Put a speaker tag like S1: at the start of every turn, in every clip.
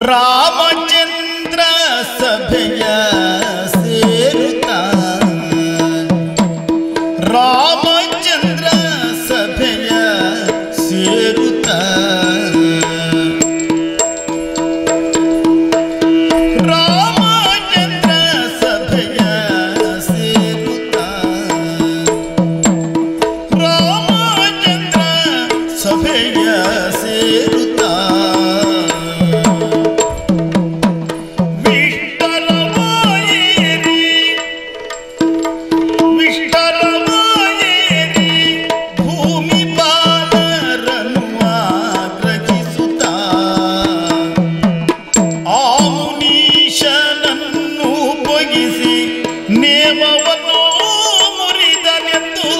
S1: रामचंद्र सभ्य ಮೌನೀಶನನ್ನು ಬೊಗಿಸಿ ನೇಮವನ್ನು ಮುರಿದನೆಂದು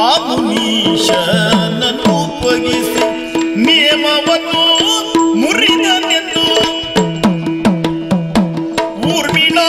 S1: ಆ ಮುನೀಶನನ್ನು ಬೊಗಿಸಿ ನೇಮವನ್ನು ಮುರಿದನೆಂದು ಊರ್ಮಿಳಾ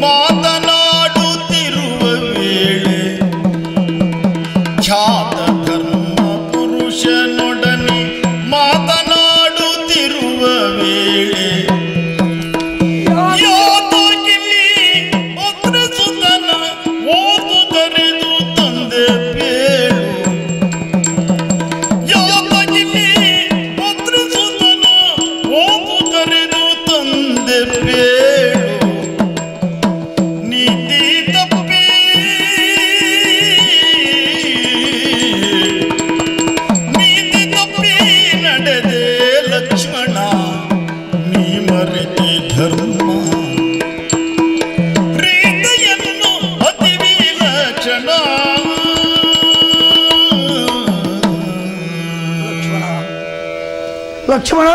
S1: món कृष्णा
S2: लक्ष्मण